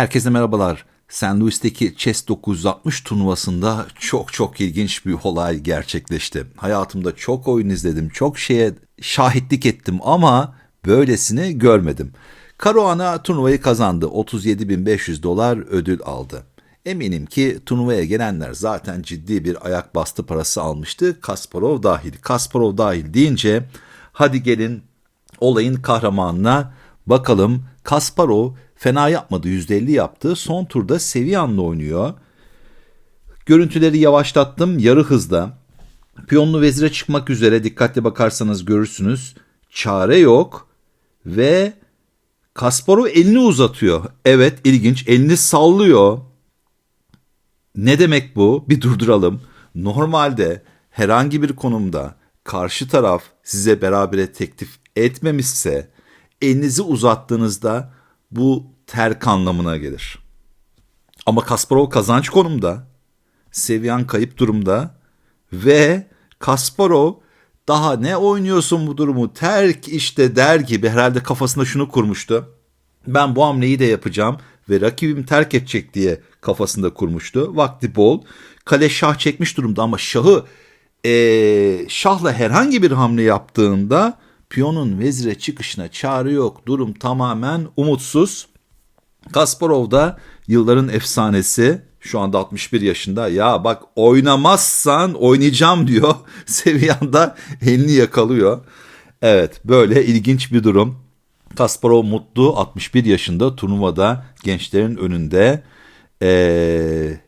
Herkese merhabalar. St. Louis'teki Chess 960 turnuvasında çok çok ilginç bir olay gerçekleşti. Hayatımda çok oyun izledim, çok şeye şahitlik ettim ama böylesini görmedim. Caruana turnuvayı kazandı. 37.500 dolar ödül aldı. Eminim ki turnuvaya gelenler zaten ciddi bir ayak bastı parası almıştı. Kasparov dahil. Kasparov dahil deyince hadi gelin olayın kahramanına bakalım. Kasparov fena yapmadı. %50 yaptı. Son turda Seviyan'la oynuyor. Görüntüleri yavaşlattım. Yarı hızda. Piyonlu vezire çıkmak üzere dikkatli bakarsanız görürsünüz. Çare yok ve Kasparov elini uzatıyor. Evet ilginç elini sallıyor. Ne demek bu? Bir durduralım. Normalde herhangi bir konumda karşı taraf size berabere teklif etmemişse elinizi uzattığınızda bu terk anlamına gelir. Ama Kasparov kazanç konumda. Seviyen kayıp durumda ve Kasparov daha ne oynuyorsun bu durumu terk işte der gibi herhalde kafasında şunu kurmuştu. Ben bu hamleyi de yapacağım ve rakibim terk edecek diye kafasında kurmuştu. Vakti bol. Kale şah çekmiş durumda ama şahı ee, şahla herhangi bir hamle yaptığında piyonun vezire çıkışına çare yok. Durum tamamen umutsuz. Kasparov da yılların efsanesi şu anda 61 yaşında ya bak oynamazsan oynayacağım diyor. Seviyanda elini yakalıyor. Evet böyle ilginç bir durum. Kasparov mutlu 61 yaşında turnuvada gençlerin önünde ee,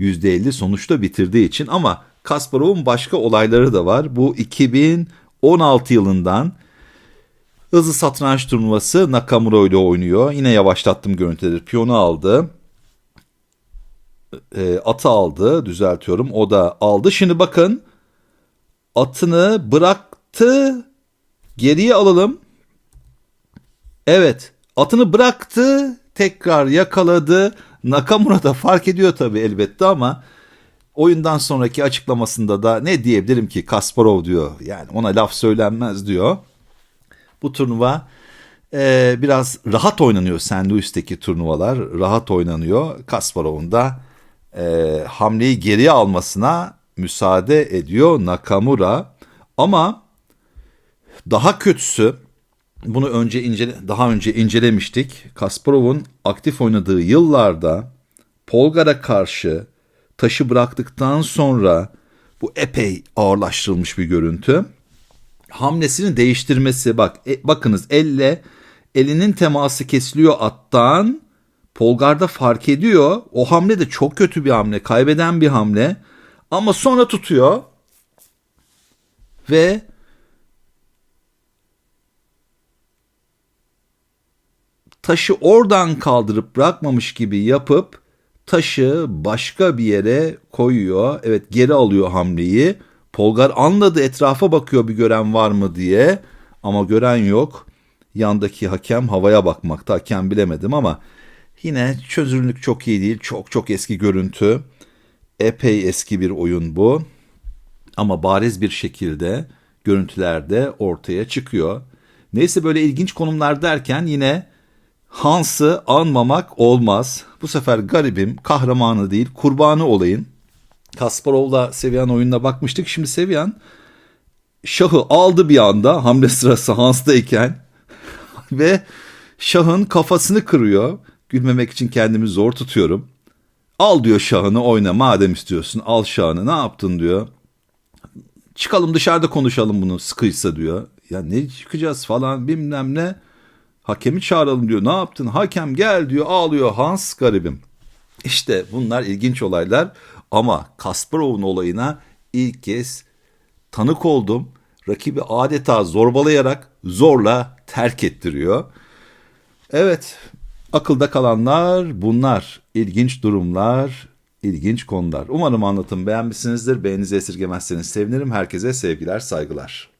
%50 sonuçta bitirdiği için ama Kasparov'un başka olayları da var. Bu 2016 yılından hızlı satranç turnuvası Nakamura ile oynuyor. Yine yavaşlattım görüntüleri. Piyonu aldı. E, atı aldı. Düzeltiyorum. O da aldı. Şimdi bakın atını bıraktı. Geriye alalım. Evet. Atını bıraktı. Tekrar yakaladı. Nakamura da fark ediyor tabii elbette ama oyundan sonraki açıklamasında da ne diyebilirim ki Kasparov diyor. Yani ona laf söylenmez diyor. Bu turnuva e, biraz rahat oynanıyor St. Louis'teki turnuvalar. Rahat oynanıyor. Kasparov'un da e, hamleyi geriye almasına müsaade ediyor Nakamura. Ama daha kötüsü bunu önce incele, daha önce incelemiştik. Kasparov'un aktif oynadığı yıllarda Polgar'a karşı taşı bıraktıktan sonra bu epey ağırlaştırılmış bir görüntü. Hamlesini değiştirmesi bak e, bakınız elle elinin teması kesiliyor attan. Polgar'da fark ediyor. O hamle de çok kötü bir hamle. Kaybeden bir hamle. Ama sonra tutuyor. Ve taşı oradan kaldırıp bırakmamış gibi yapıp taşı başka bir yere koyuyor. Evet geri alıyor hamleyi. Polgar anladı etrafa bakıyor bir gören var mı diye ama gören yok. Yandaki hakem havaya bakmakta hakem bilemedim ama yine çözünürlük çok iyi değil. Çok çok eski görüntü. Epey eski bir oyun bu. Ama bariz bir şekilde görüntülerde ortaya çıkıyor. Neyse böyle ilginç konumlar derken yine Hans'ı anmamak olmaz. Bu sefer garibim, kahramanı değil, kurbanı olayın. Kasparov'la Seviyan oyununa bakmıştık. Şimdi Seviyan şahı aldı bir anda hamle sırası Hans'tayken ve şahın kafasını kırıyor. Gülmemek için kendimi zor tutuyorum. Al diyor şahını oyna madem istiyorsun al şahını ne yaptın diyor. Çıkalım dışarıda konuşalım bunu sıkıysa diyor. Ya ne çıkacağız falan bilmem ne. Hakemi çağıralım diyor. Ne yaptın? Hakem gel diyor. Ağlıyor Hans garibim. İşte bunlar ilginç olaylar ama Kasparov'un olayına ilk kez tanık oldum. Rakibi adeta zorbalayarak zorla terk ettiriyor. Evet, akılda kalanlar bunlar. İlginç durumlar, ilginç konular. Umarım anlatım beğenmişsinizdir. Beğeninizi esirgemezseniz sevinirim. Herkese sevgiler, saygılar.